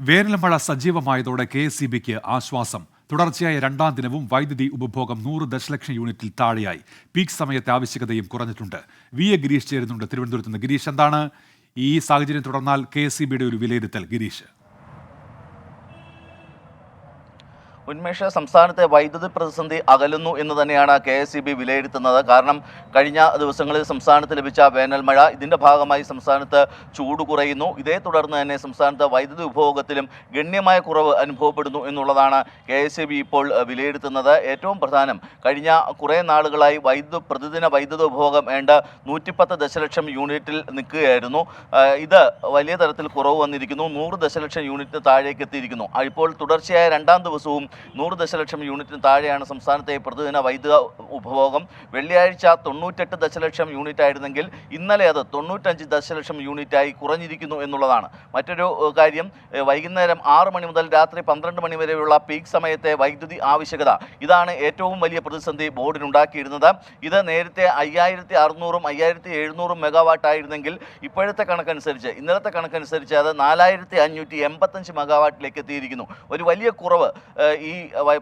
വേനൽ മഴ സജീവമായതോടെ K S C ബിക്ക് ആശ്വാസം. തുടർച്ചയായ രണ്ടാം ദിനവും വൈദ്യുതി ഉപഭോഗം നൂറ് ദശലക്ഷം യൂണിറ്റിൽ താഴെയായി. പീക്ക് സമയത്തെ ആവശ്യകതയും കുറഞ്ഞിട്ടുണ്ട്. വി എ ഗിരീഷ് ചേരുന്നുണ്ട്. തിരുവനന്തപുരത്ത് നിന്ന് ഗിരീഷ് എന്താണ്? ഈ സാഹചര്യം തുടർന്നാൽ കെ എസ് സി ബിയുടെ ഒരു വിലയിരുത്തൽ. ഗിരീഷ്. ഉന്മേഷ സംസ്ഥാനത്തെ വൈദ്യുതി പ്രതിസന്ധി അകലുന്നു എന്ന് തന്നെയാണ് കെ എസ് ഇ ബി വിലയിരുത്തുന്നത്. കാരണം കഴിഞ്ഞ ദിവസങ്ങളിൽ സംസ്ഥാനത്ത് ലഭിച്ച വേനൽ മഴ ഇതിന്റെ ഭാഗമായി സംസ്ഥാനത്ത് ചൂട് കുറയുന്നു. ഇതേ തുടർന്ന് തന്നെ സംസ്ഥാനത്ത് വൈദ്യുതി ഉപഭോഗത്തിലും ഗണ്യമായ കുറവ് അനുഭവപ്പെടുന്നു എന്നുള്ളതാണ് കെ എസ് ഇ ബി ഇപ്പോൾ വിലയിരുത്തുന്നത്. ഏറ്റവും പ്രധാനം കഴിഞ്ഞ കുറേ നാളുകളായി വൈദ്യുതി പ്രതിദിന വൈദ്യുതി ഉപഭോഗം വേണ്ട നൂറ്റിപ്പത്ത് ദശലക്ഷം യൂണിറ്റിൽ നിൽക്കുകയായിരുന്നു. ഇത് വലിയ തരത്തിൽ കുറവ് വന്നിരിക്കുന്നു. നൂറ് ദശലക്ഷം യൂണിറ്റിന് താഴേക്ക് എത്തിയിരിക്കുന്നു ഇപ്പോൾ തുടർച്ചയായ രണ്ടാം ദിവസവും നൂറ് ദശലക്ഷം യൂണിറ്റിന് താഴെയാണ് സംസ്ഥാനത്തെ പ്രതിദിന വൈദ്യുത ഉപഭോഗം. വെള്ളിയാഴ്ച തൊണ്ണൂറ്റെട്ട് ദശലക്ഷം യൂണിറ്റ് ആയിരുന്നെങ്കിൽ ഇന്നലെ അത് തൊണ്ണൂറ്റഞ്ച് ദശലക്ഷം യൂണിറ്റായി കുറഞ്ഞിരിക്കുന്നു എന്നുള്ളതാണ്. മറ്റൊരു കാര്യം വൈകുന്നേരം ആറ് മണി മുതൽ രാത്രി പന്ത്രണ്ട് മണി വരെയുള്ള പീക്ക് സമയത്തെ വൈദ്യുതി ആവശ്യകത. ഇതാണ് ഏറ്റവും വലിയ പ്രതിസന്ധി ബോർഡിനുണ്ടാക്കിയിരുന്നത് ഇത് നേരത്തെ അയ്യായിരത്തി അറുന്നൂറും അയ്യായിരത്തി എഴുന്നൂറും മെഗാവാട്ട് ആയിരുന്നെങ്കിൽ ഇപ്പോഴത്തെ കണക്കനുസരിച്ച് ഇന്നലത്തെ കണക്കനുസരിച്ച് അത് നാലായിരത്തി അഞ്ഞൂറ്റി എൺപത്തഞ്ച് മെഗാവാട്ടിലേക്ക് എത്തിയിരിക്കുന്നു. ഒരു വലിയ കുറവ് ഏഹ്, ഈ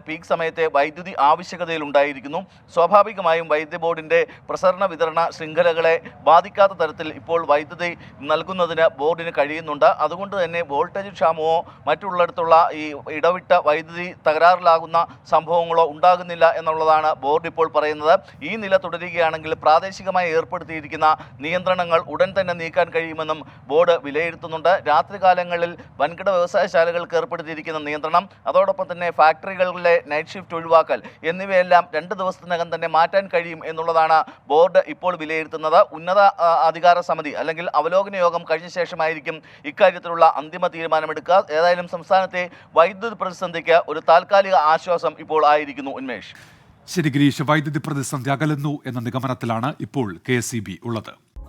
പീക്ക് സമയത്തെ വൈദ്യുതി ആവശ്യകതയിൽ ഉണ്ടായിരിക്കുന്നു സ്വാഭാവികമായും വൈദ്യുതി ബോർഡിന്റെ പ്രസരണ വിതരണ ശൃംഖലകളെ ബാധിക്കാത്ത തരത്തിൽ ഇപ്പോൾ വൈദ്യുതി നൽകുന്നതിന് ബോർഡിന് കഴിയുന്നുണ്ട്. അതുകൊണ്ട് തന്നെ വോൾട്ടേജ് ക്ഷാമമോ മറ്റുള്ളിടത്തുള്ള ഈ ഇടവിട്ട വൈദ്യുതി തകരാറിലാകുന്ന സംഭവങ്ങളോ ഉണ്ടാകുന്നില്ല എന്നുള്ളതാണ് ബോർഡ് ഇപ്പോൾ പറയുന്നത്. ഈ നില തുടരുകയാണെങ്കിൽ പ്രാദേശികമായി ഏർപ്പെടുത്തിയിരിക്കുന്ന നിയന്ത്രണങ്ങൾ ഉടൻ തന്നെ നീക്കാൻ കഴിയുമെന്നും ബോർഡ് വിലയിരുത്തുന്നുണ്ട്. രാത്രികാലങ്ങളിൽ വൻകിട വ്യവസായശാലകൾക്ക് ഏർപ്പെടുത്തിയിരിക്കുന്ന നിയന്ത്രണം അതോടൊപ്പം തന്നെ ഫാക്ടറികളിലെ നൈറ്റ് ഷിഫ്റ്റ് ഒഴിവാക്കൽ എന്നിവയെല്ലാം രണ്ട് ദിവസത്തിനകം തന്നെ മാറ്റാൻ കഴിയും എന്നുള്ളതാണ് ബോർഡ് ഇപ്പോൾ വിലയിരുത്തുന്നത്. ഉന്നത അധികാര സമിതി അല്ലെങ്കിൽ അവലോകന യോഗം കഴിഞ്ഞ ശേഷമായിരിക്കും ഇക്കാര്യത്തിലുള്ള അന്തിമ തീരുമാനമെടുക്കുക. ഏതായാലും സംസ്ഥാനത്തെ വൈദ്യുതി പ്രതിസന്ധിക്ക് ഒരു താൽക്കാലിക ആശ്വാസം ഇപ്പോൾ ആയിരിക്കുന്നു ഉന്മേഷ്. ശരി ഗിരീഷ് വൈദ്യുതി പ്രതിസന്ധി അകലുന്നു എന്ന നിഗമനത്തിലാണ് ഇപ്പോൾ കെ ഉള്ളത്.